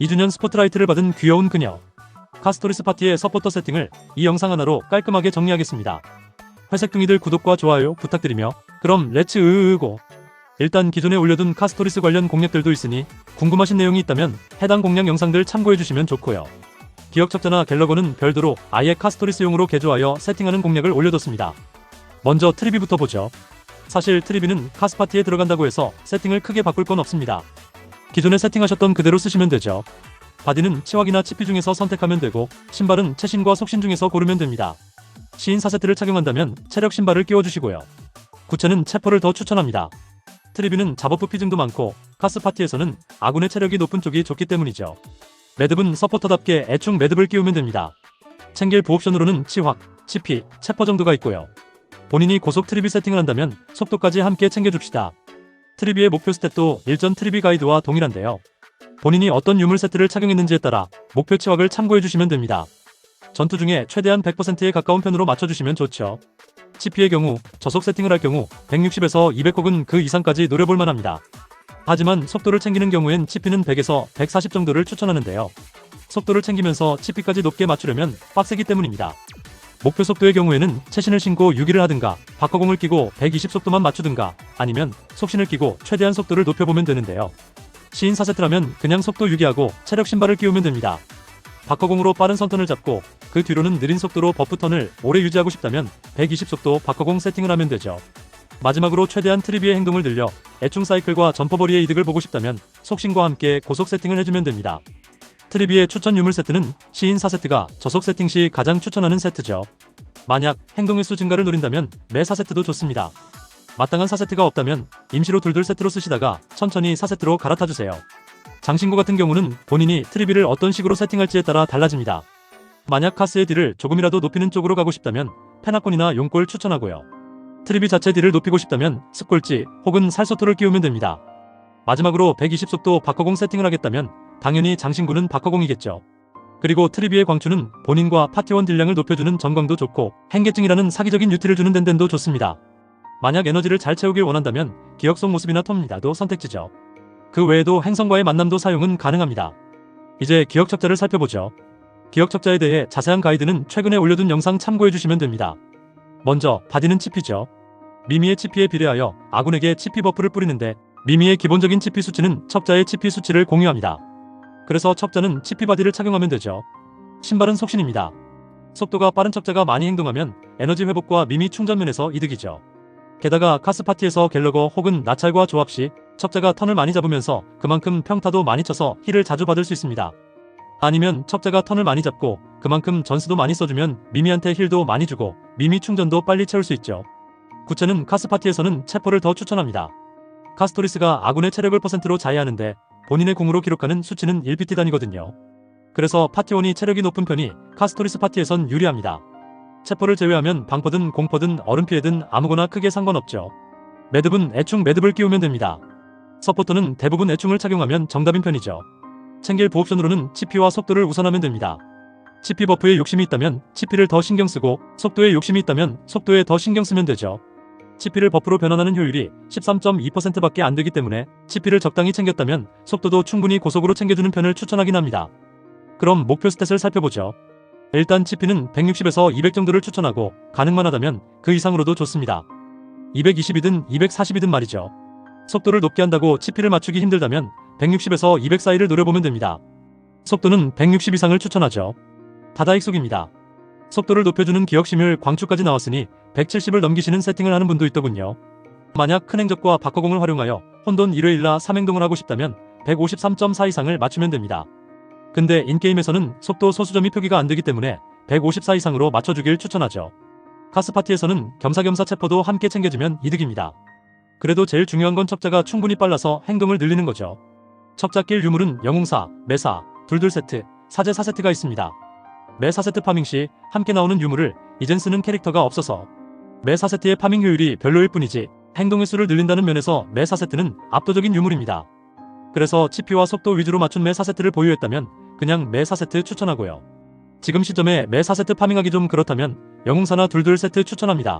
2주년 스포트라이트를 받은 귀여운 그녀. 카스토리스 파티의 서포터 세팅을 이 영상 하나로 깔끔하게 정리하겠습니다. 회색둥이들 구독과 좋아요 부탁드리며 그럼 렛츠 으으고 일단 기존에 올려둔 카스토리스 관련 공략들도 있으니 궁금하신 내용이 있다면 해당 공략 영상들 참고해주시면 좋고요. 기억첩자나 갤러거는 별도로 아예 카스토리스용으로 개조하여 세팅하는 공략을 올려뒀습니다. 먼저 트리비부터 보죠. 사실 트리비는 카스파티에 들어간다고 해서 세팅을 크게 바꿀 건 없습니다. 기존에 세팅하셨던 그대로 쓰시면 되죠. 바디는 치확이나 치피 중에서 선택하면 되고 신발은 채신과 속신 중에서 고르면 됩니다. 시인 4세트를 착용한다면 체력 신발을 끼워주시고요. 구체는 체퍼를 더 추천합니다. 트리비는 잡어프 피증도 많고 카스 파티에서는 아군의 체력이 높은 쪽이 좋기 때문이죠. 매듭은 서포터답게 애충 매듭을 끼우면 됩니다. 챙길 부옵션으로는 치확, 치피, 체퍼 정도가 있고요. 본인이 고속 트리비 세팅을 한다면 속도까지 함께 챙겨줍시다. 트리비의 목표 스탯도 일전 트리비 가이드와 동일한데요. 본인이 어떤 유물 세트를 착용했는지에 따라 목표 치확을 참고해주시면 됩니다. 전투 중에 최대한 100%에 가까운 편으로 맞춰주시면 좋죠. 치피의 경우 저속 세팅을 할 경우 160에서 200 혹은 그 이상까지 노려볼 만합니다. 하지만 속도를 챙기는 경우엔 치피는 100에서 140 정도를 추천하는데요. 속도를 챙기면서 치피까지 높게 맞추려면 빡세기 때문입니다. 목표 속도의 경우에는 채신을 신고 유기를 하든가 바커공을 끼고 120 속도만 맞추든가 아니면 속신을 끼고 최대한 속도를 높여보면 되는데요. 시인 4세트라면 그냥 속도 유기하고 체력 신발을 끼우면 됩니다. 바커공으로 빠른 선턴을 잡고 그 뒤로는 느린 속도로 버프 턴을 오래 유지하고 싶다면 120 속도 바커공 세팅을 하면 되죠. 마지막으로 최대한 트리비의 행동을 늘려 애충 사이클과 점퍼버리의 이득을 보고 싶다면 속신과 함께 고속 세팅을 해주면 됩니다. 트리비의 추천 유물 세트는 시인 4세트가 저속 세팅 시 가장 추천하는 세트죠. 만약 행동 횟수 증가를 노린다면 매 4세트도 좋습니다. 마땅한 4세트가 없다면 임시로 둘둘 세트로 쓰시다가 천천히 4세트로 갈아타주세요. 장신구 같은 경우는 본인이 트리비를 어떤 식으로 세팅할지에 따라 달라집니다. 만약 카스의 딜을 조금이라도 높이는 쪽으로 가고 싶다면 페나콘이나 용골 추천하고요. 트리비 자체 딜을 높이고 싶다면 스꼴지 혹은 살소토를 끼우면 됩니다. 마지막으로 120속도 바커공 세팅을 하겠다면 당연히 장신구는 바커공이겠죠. 그리고 트리비의 광추는 본인과 파티원 딜량을 높여주는 전광도 좋고 행계증이라는 사기적인 유티를 주는 덴덴도 좋습니다. 만약 에너지를 잘 채우길 원한다면 기억 속 모습이나 톱니다도 선택지죠. 그 외에도 행성과의 만남도 사용은 가능합니다. 이제 기억 첩자를 살펴보죠. 기억 첩자에 대해 자세한 가이드는 최근에 올려둔 영상 참고해주시면 됩니다. 먼저 바디는 치피죠. 미미의 치피에 비례하여 아군에게 치피 버프를 뿌리는데 미미의 기본적인 치피 수치는 첩자의 치피 수치를 공유합니다. 그래서 첩자는 치피 바디를 착용하면 되죠. 신발은 속신입니다. 속도가 빠른 첩자가 많이 행동하면 에너지 회복과 미미 충전면에서 이득이죠. 게다가 카스 파티에서 갤러거 혹은 나찰과 조합 시 첩자가 턴을 많이 잡으면서 그만큼 평타도 많이 쳐서 힐을 자주 받을 수 있습니다. 아니면 첩자가 턴을 많이 잡고 그만큼 전수도 많이 써주면 미미한테 힐도 많이 주고 미미 충전도 빨리 채울 수 있죠. 구체는 카스 파티에서는 체포를 더 추천합니다. 카스토리스가 아군의 체력을 퍼센트로 자해하는데 본인의 공으로 기록하는 수치는 1PT 단위거든요. 그래서 파티원이 체력이 높은 편이 카스토리스 파티에선 유리합니다. 체포를 제외하면 방퍼든 공퍼든 얼음 피해든 아무거나 크게 상관없죠. 매듭은 애충 매듭을 끼우면 됩니다. 서포터는 대부분 애충을 착용하면 정답인 편이죠. 챙길 보옵션으로는 치피와 속도를 우선하면 됩니다. 치피 버프에 욕심이 있다면 치피를 더 신경 쓰고 속도에 욕심이 있다면 속도에 더 신경 쓰면 되죠. 치피를 버프로 변환하는 효율이 13.2%밖에 안 되기 때문에 치피를 적당히 챙겼다면 속도도 충분히 고속으로 챙겨주는 편을 추천하긴 합니다. 그럼 목표 스탯을 살펴보죠. 일단 치피는 160에서 200 정도를 추천하고 가능만 하다면 그 이상으로도 좋습니다. 220이든 240이든 말이죠. 속도를 높게 한다고 치피를 맞추기 힘들다면 160에서 200 사이를 노려보면 됩니다. 속도는 160 이상을 추천하죠. 다다익속입니다. 속도를 높여주는 기억심율 광추까지 나왔으니 170을 넘기시는 세팅을 하는 분도 있더군요. 만약 큰 행적과 바커공을 활용하여 혼돈 1회 1라 3행동을 하고 싶다면 153.4 이상을 맞추면 됩니다. 근데 인게임에서는 속도 소수점이 표기가 안 되기 때문에 154 이상으로 맞춰주길 추천하죠. 카스파티에서는 겸사겸사 체포도 함께 챙겨주면 이득입니다. 그래도 제일 중요한 건 첩자가 충분히 빨라서 행동을 늘리는 거죠. 첩자길 유물은 영웅사, 매사, 둘둘 세트, 사제 4세트가 있습니다. 매 4세트 파밍 시 함께 나오는 유물을 이젠 쓰는 캐릭터가 없어서 매 4세트의 파밍 효율이 별로일 뿐이지 행동 횟 수를 늘린다는 면에서 매 4세트는 압도적인 유물입니다. 그래서 치피와 속도 위주로 맞춘 매 4세트를 보유했다면 그냥 매 4세트 추천하고요. 지금 시점에 매 4세트 파밍하기 좀 그렇다면 영웅사나 둘둘 세트 추천합니다.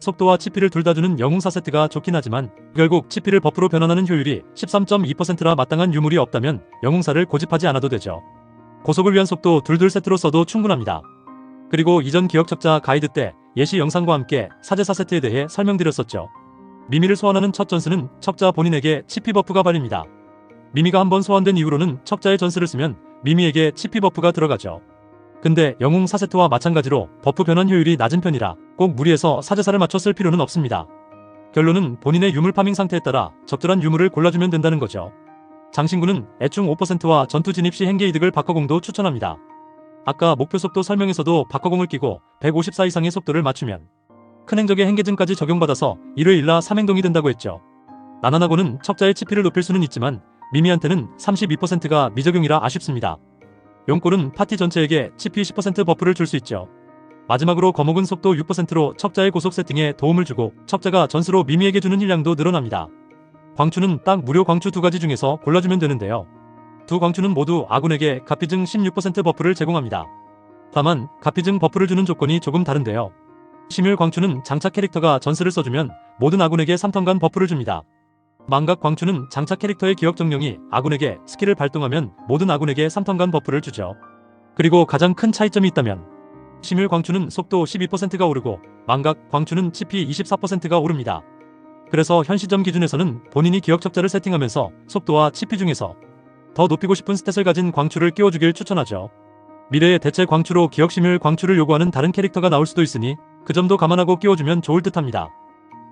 속도와 치피를 둘 다 주는 영웅 4세트가 좋긴 하지만 결국 치피를 버프로 변환하는 효율이 13.2%라 마땅한 유물이 없다면 영웅사를 고집하지 않아도 되죠. 고속을 위한 속도 둘둘 세트로 써도 충분합니다. 그리고 이전 기억 척자 가이드 때 예시 영상과 함께 사제 4세트에 대해 설명드렸었죠. 미미를 소환하는 첫 전스는 척자 본인에게 치피 버프가 발립니다. 미미가 한번 소환된 이후로는 척자의 전스를 쓰면 미미에게 치피 버프가 들어가죠. 근데 영웅 4세트와 마찬가지로 버프 변환 효율이 낮은 편이라 꼭 무리해서 사제사를 맞춰 쓸 필요는 없습니다. 결론은 본인의 유물 파밍 상태에 따라 적절한 유물을 골라주면 된다는 거죠. 장신구는 애충 5%와 전투 진입 시 행계 이득을 바꿔공도 추천합니다. 아까 목표 속도 설명에서도 바꿔공을 끼고 154 이상의 속도를 맞추면 큰 행적의 행계증까지 적용받아서 1회 1라 3행동이 된다고 했죠. 나나나고는 척자의 치피를 높일 수는 있지만 미미한테는 32%가 미적용이라 아쉽습니다. 용골은 파티 전체에게 치피 10% 버프를 줄 수 있죠. 마지막으로 거목은 속도 6%로 척자의 고속 세팅에 도움을 주고 척자가 전수로 미미에게 주는 힐량도 늘어납니다. 광추는 딱 무료 광추 두 가지 중에서 골라주면 되는데요. 두 광추는 모두 아군에게 가피증 16% 버프를 제공합니다. 다만 가피증 버프를 주는 조건이 조금 다른데요. 심율 광추는 장착 캐릭터가 전스를 써주면 모든 아군에게 3턴간 버프를 줍니다. 망각 광추는 장착 캐릭터의 기억 정령이 아군에게 스킬을 발동하면 모든 아군에게 3턴간 버프를 주죠. 그리고 가장 큰 차이점이 있다면 심율 광추는 속도 12%가 오르고 망각 광추는 치피 24%가 오릅니다. 그래서 현 시점 기준에서는 본인이 기억 척자를 세팅하면서 속도와 치피 중에서 더 높이고 싶은 스탯을 가진 광추를 끼워주길 추천하죠. 미래의 대체 광추로 기억 심율 광추를 요구하는 다른 캐릭터가 나올 수도 있으니 그 점도 감안하고 끼워주면 좋을 듯합니다.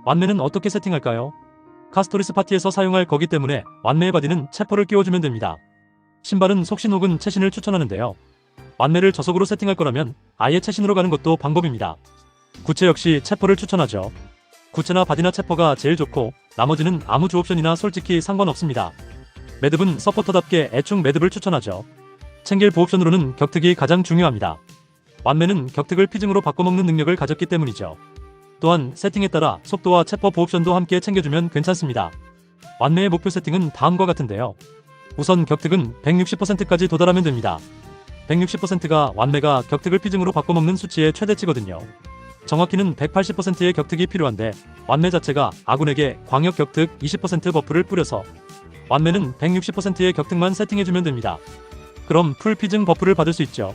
완매는 어떻게 세팅할까요? 카스토리스 파티에서 사용할 거기 때문에 완매의 바디는 체퍼를 끼워주면 됩니다. 신발은 속신 혹은 채신을 추천하는데요. 완매를 저속으로 세팅할 거라면 아예 채신으로 가는 것도 방법입니다. 구체 역시 체퍼를 추천하죠. 구체나 바디나 체퍼가 제일 좋고 나머지는 아무 조옵션이나 솔직히 상관없습니다. 매듭은 서포터답게 애충 매듭을 추천하죠. 챙길 보옵션으로는 격특이 가장 중요합니다. 완매는 격특을 피증으로 바꿔먹는 능력을 가졌기 때문이죠. 또한 세팅에 따라 속도와 체퍼 보옵션도 함께 챙겨주면 괜찮습니다. 완매의 목표 세팅은 다음과 같은데요. 우선 격특은 160%까지 도달하면 됩니다. 160%가 완매가 격특을 피증으로 바꿔먹는 수치의 최대치거든요. 정확히는 180%의 격특이 필요한데 완매 자체가 아군에게 광역 격특 20% 버프를 뿌려서 완매는 160%의 격특만 세팅해주면 됩니다. 그럼 풀 피증 버프를 받을 수 있죠.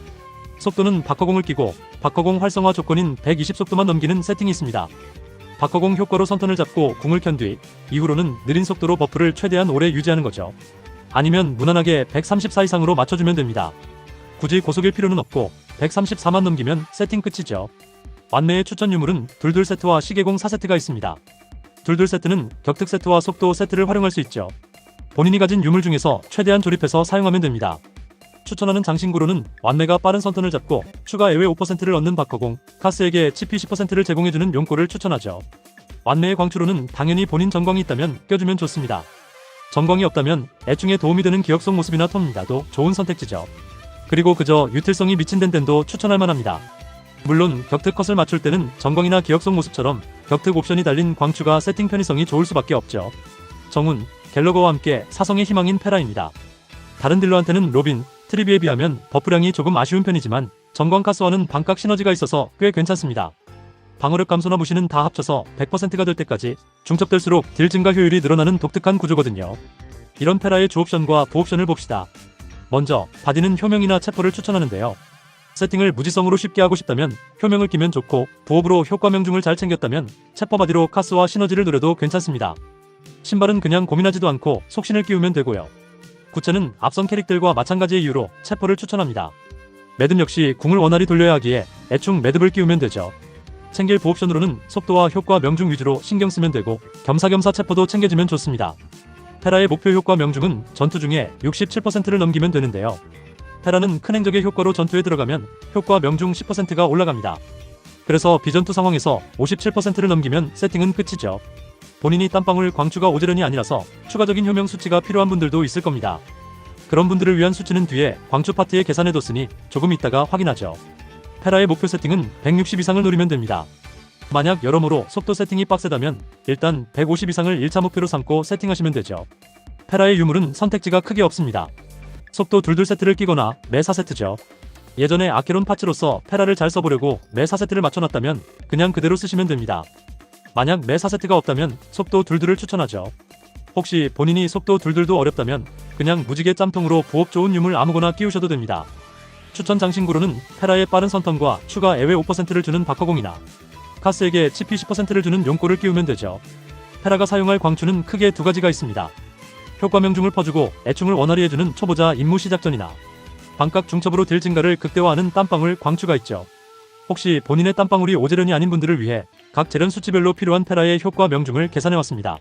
속도는 바커공을 끼고 바커공 활성화 조건인 120속도만 넘기는 세팅이 있습니다. 바커공 효과로 선턴을 잡고 궁을 켠 뒤 이후로는 느린 속도로 버프를 최대한 오래 유지하는 거죠. 아니면 무난하게 134 이상으로 맞춰주면 됩니다. 굳이 고속일 필요는 없고 134만 넘기면 세팅 끝이죠. 완매의 추천 유물은 둘둘 세트와 시계공 4세트가 있습니다. 둘둘 세트는 격특 세트와 속도 세트를 활용할 수 있죠. 본인이 가진 유물 중에서 최대한 조립해서 사용하면 됩니다. 추천하는 장신구로는 완매가 빠른 선턴을 잡고 추가 예외 5%를 얻는 바커공, 카스에게 치피 10%를 제공해주는 용골을 추천하죠. 완매의 광추로는 당연히 본인 전광이 있다면 껴주면 좋습니다. 전광이 없다면 애충에 도움이 되는 기억 속 모습이나 텀니다도 좋은 선택지죠. 그리고 그저 유틸성이 미친 덴덴도 추천할 만합니다. 물론 격특 컷을 맞출 때는 전광이나 기억 속 모습처럼 격특 옵션이 달린 광추가 세팅 편의성이 좋을 수밖에 없죠. 정훈, 갤러거와 함께 사성의 희망인 페라입니다. 다른 딜러한테는 로빈, 트리비에 비하면 버프량이 조금 아쉬운 편이지만 전광카스와는 반각 시너지가 있어서 꽤 괜찮습니다. 방어력 감소나 무시는 다 합쳐서 100%가 될 때까지 중첩될수록 딜 증가 효율이 늘어나는 독특한 구조거든요. 이런 페라의 주옵션과 부옵션을 봅시다. 먼저 바디는 효명이나 체포를 추천하는데요. 세팅을 무지성으로 쉽게 하고 싶다면 효명을 끼면 좋고 부업으로 효과 명중을 잘 챙겼다면 체퍼 바디로 카스와 시너지를 노려도 괜찮습니다. 신발은 그냥 고민하지도 않고 속신을 끼우면 되고요. 구체는 앞선 캐릭들과 마찬가지의 이유로 체퍼를 추천합니다. 매듭 역시 궁을 원활히 돌려야 하기에 애충 매듭을 끼우면 되죠. 챙길 보옵션으로는 속도와 효과 명중 위주로 신경 쓰면 되고 겸사겸사 체퍼도 챙겨주면 좋습니다. 테라의 목표 효과 명중은 전투 중에 67%를 넘기면 되는데요. 테라는 큰 행적의 효과로 전투에 들어가면 효과 명중 10%가 올라갑니다. 그래서 비전투 상황에서 57%를 넘기면 세팅은 끝이죠. 본인이 땀방울 광추가 오지런이 아니라서 추가적인 효명 수치가 필요한 분들도 있을 겁니다. 그런 분들을 위한 수치는 뒤에 광추 파트에 계산해뒀으니 조금 있다가 확인하죠. 페라의 목표 세팅은 160 이상을 노리면 됩니다. 만약 여러모로 속도 세팅이 빡세다면 일단 150 이상을 1차 목표로 삼고 세팅하시면 되죠. 페라의 유물은 선택지가 크게 없습니다. 속도 둘둘 세트를 끼거나 매 4세트죠. 예전에 아케론 파츠로서 페라를 잘 써보려고 매 4세트를 맞춰놨다면 그냥 그대로 쓰시면 됩니다. 만약 매 4세트가 없다면 속도 둘둘을 추천하죠. 혹시 본인이 속도 둘둘도 어렵다면 그냥 무지개 짬통으로 부업 좋은 유물 아무거나 끼우셔도 됩니다. 추천 장신구로는 페라의 빠른 선턴과 추가 애외 5%를 주는 바커공이나 카스에게 치피 10%를 주는 용골을 끼우면 되죠. 페라가 사용할 광추는 크게 두 가지가 있습니다. 효과 명중을 퍼주고 애충을 원활히 해주는 초보자 임무 시작전이나 반각 중첩으로 딜 증가를 극대화하는 땀방울 광추가 있죠. 혹시 본인의 땀방울이 오재련이 아닌 분들을 위해 각 재련 수치별로 필요한 페라의 효과 명중을 계산해왔습니다.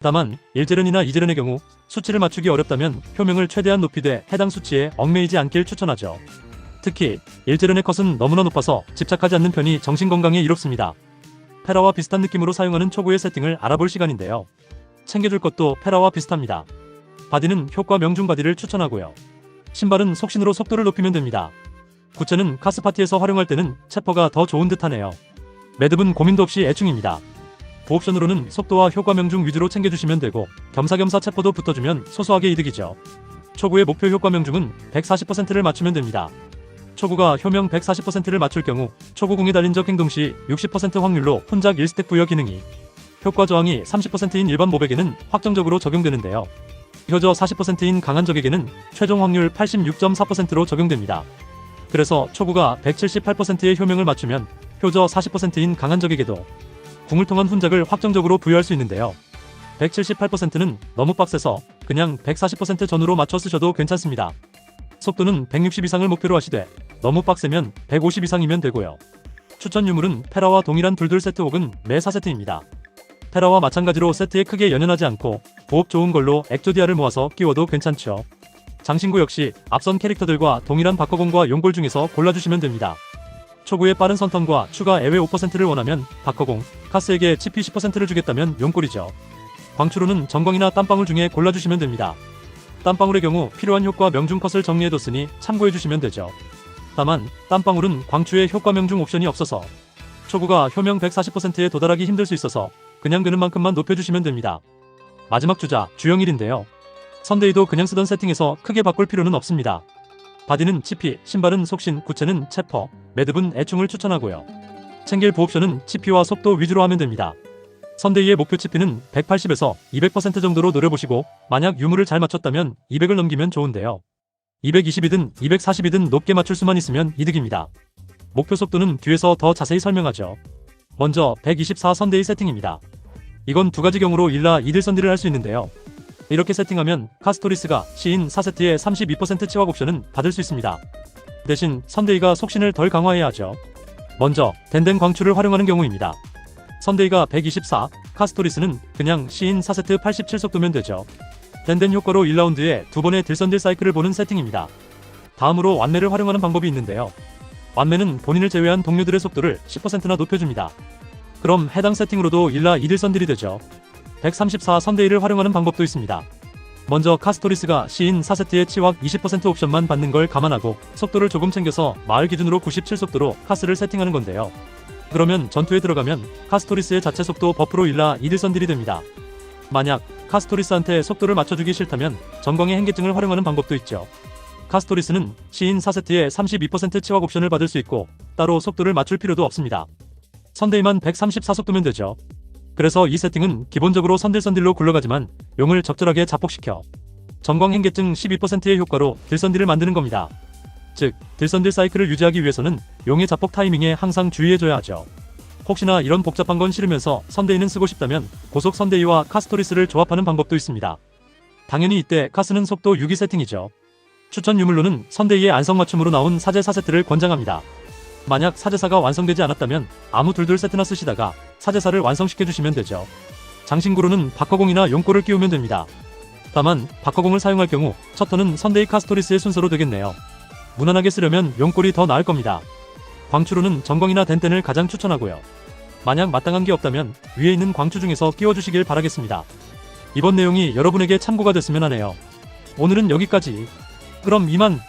다만 1재련이나 2재련의 경우 수치를 맞추기 어렵다면 효명을 최대한 높이되 해당 수치에 얽매이지 않길 추천하죠. 특히 1재련의 컷은 너무나 높아서 집착하지 않는 편이 정신건강에 이롭습니다. 페라와 비슷한 느낌으로 사용하는 초구의 세팅을 알아볼 시간인데요. 챙겨줄 것도 페라와 비슷합니다. 바디는 효과 명중 바디를 추천하고요. 신발은 속신으로 속도를 높이면 됩니다. 구체는 카스파티에서 활용할 때는 체퍼가 더 좋은 듯하네요. 매듭은 고민도 없이 애충입니다. 부옵션으로는 속도와 효과 명중 위주로 챙겨주시면 되고 겸사겸사 체퍼도 붙어주면 소소하게 이득이죠. 초구의 목표 효과 명중은 140%를 맞추면 됩니다. 초구가 효명 140%를 맞출 경우 초구궁에 달린 적 행동 시 60% 확률로 혼작 1스택 부여 기능이 효과 저항이 30%인 일반 모백에는 확정적으로 적용되는데요. 효저 40%인 강한 적에게는 최종 확률 86.4%로 적용됩니다. 그래서 초구가 178%의 효명을 맞추면 효저 40%인 강한 적에게도 궁을 통한 훈작을 확정적으로 부여할 수 있는데요. 178%는 너무 빡세서 그냥 140% 전후로 맞춰 쓰셔도 괜찮습니다. 속도는 160 이상을 목표로 하시되 너무 빡세면 150 이상이면 되고요. 추천 유물은 페라와 동일한 둘둘 세트 혹은 매 4세트입니다. 페라와 마찬가지로 세트에 크게 연연하지 않고 보업 좋은 걸로 엑조디아를 모아서 끼워도 괜찮죠. 장신구 역시 앞선 캐릭터들과 동일한 바커공과 용골 중에서 골라주시면 됩니다. 초구의 빠른 선턴과 추가 애외 5%를 원하면 바커공, 카스에게 치피 10%를 주겠다면 용골이죠. 광추로는 전광이나 땀방울 중에 골라주시면 됩니다. 땀방울의 경우 필요한 효과 명중 컷을 정리해뒀으니 참고해주시면 되죠. 다만 땀방울은 광추의 효과 명중 옵션이 없어서 초구가 효명 140%에 도달하기 힘들 수 있어서 그냥 그는 만큼만 높여주시면 됩니다. 마지막 주자 주영일인데요. 선데이도 그냥 쓰던 세팅에서 크게 바꿀 필요는 없습니다. 바디는 치피, 신발은 속신, 구체는 체퍼, 매듭은 애충을 추천하고요. 챙길 보옵션은 치피와 속도 위주로 하면 됩니다. 선데이의 목표 치피는 180에서 200% 정도로 노려보시고 만약 유무를 잘 맞췄다면 200을 넘기면 좋은데요. 220이든 240이든 높게 맞출 수만 있으면 이득입니다. 목표 속도는 뒤에서 더 자세히 설명하죠. 먼저 124 선데이 세팅입니다. 이건 두 가지 경우로 일라 이들 선디를 할 수 있는데요. 이렇게 세팅하면 카스토리스가 시인 4세트의 32% 치확 옵션은 받을 수 있습니다. 대신 선데이가 속신을 덜 강화해야 하죠. 먼저 덴덴 광추를 활용하는 경우입니다. 선데이가 124, 카스토리스는 그냥 시인 4세트 87속도면 되죠. 덴덴 효과로 1라운드에 두 번의 딜선딜 사이클을 보는 세팅입니다. 다음으로 완매를 활용하는 방법이 있는데요. 완매는 본인을 제외한 동료들의 속도를 10%나 높여줍니다. 그럼 해당 세팅으로도 1라 2딜 선딜이 되죠. 134 선데이를 활용하는 방법도 있습니다. 먼저 카스토리스가 시인 4세트의 치확 20% 옵션만 받는 걸 감안하고 속도를 조금 챙겨서 마을 기준으로 97속도로 카스를 세팅하는 건데요. 그러면 전투에 들어가면 카스토리스의 자체 속도 버프로 일라 2딜 선딜이 됩니다. 만약 카스토리스한테 속도를 맞춰주기 싫다면 전광의 행계증을 활용하는 방법도 있죠. 카스토리스는 시인 4세트에 32% 치확 옵션을 받을 수 있고 따로 속도를 맞출 필요도 없습니다. 선데이만 134속도면 되죠. 그래서 이 세팅은 기본적으로 선딜선딜로 굴러가지만 용을 적절하게 자폭시켜 전광행계증 12%의 효과로 딜선딜을 만드는 겁니다. 즉, 딜선딜 사이클을 유지하기 위해서는 용의 자폭 타이밍에 항상 주의해줘야 하죠. 혹시나 이런 복잡한 건 싫으면서 선데이는 쓰고 싶다면 고속 선데이와 카스토리스를 조합하는 방법도 있습니다. 당연히 이때 카스는 속도 6위 세팅이죠. 추천 유물로는 선데이의 안성맞춤으로 나온 사제 4세트를 권장합니다. 만약 사제사가 완성되지 않았다면 아무 둘둘 세트나 쓰시다가 사제사를 완성시켜주시면 되죠. 장신구로는 바커공이나 용골을 끼우면 됩니다. 다만 바커공을 사용할 경우 첫 턴은 선데이 카스토리스의 순서로 되겠네요. 무난하게 쓰려면 용골이 더 나을 겁니다. 광추로는 전광이나 덴텐을 가장 추천하고요. 만약 마땅한 게 없다면 위에 있는 광추 중에서 끼워주시길 바라겠습니다. 이번 내용이 여러분에게 참고가 됐으면 하네요. 오늘은 여기까지. 그럼 이만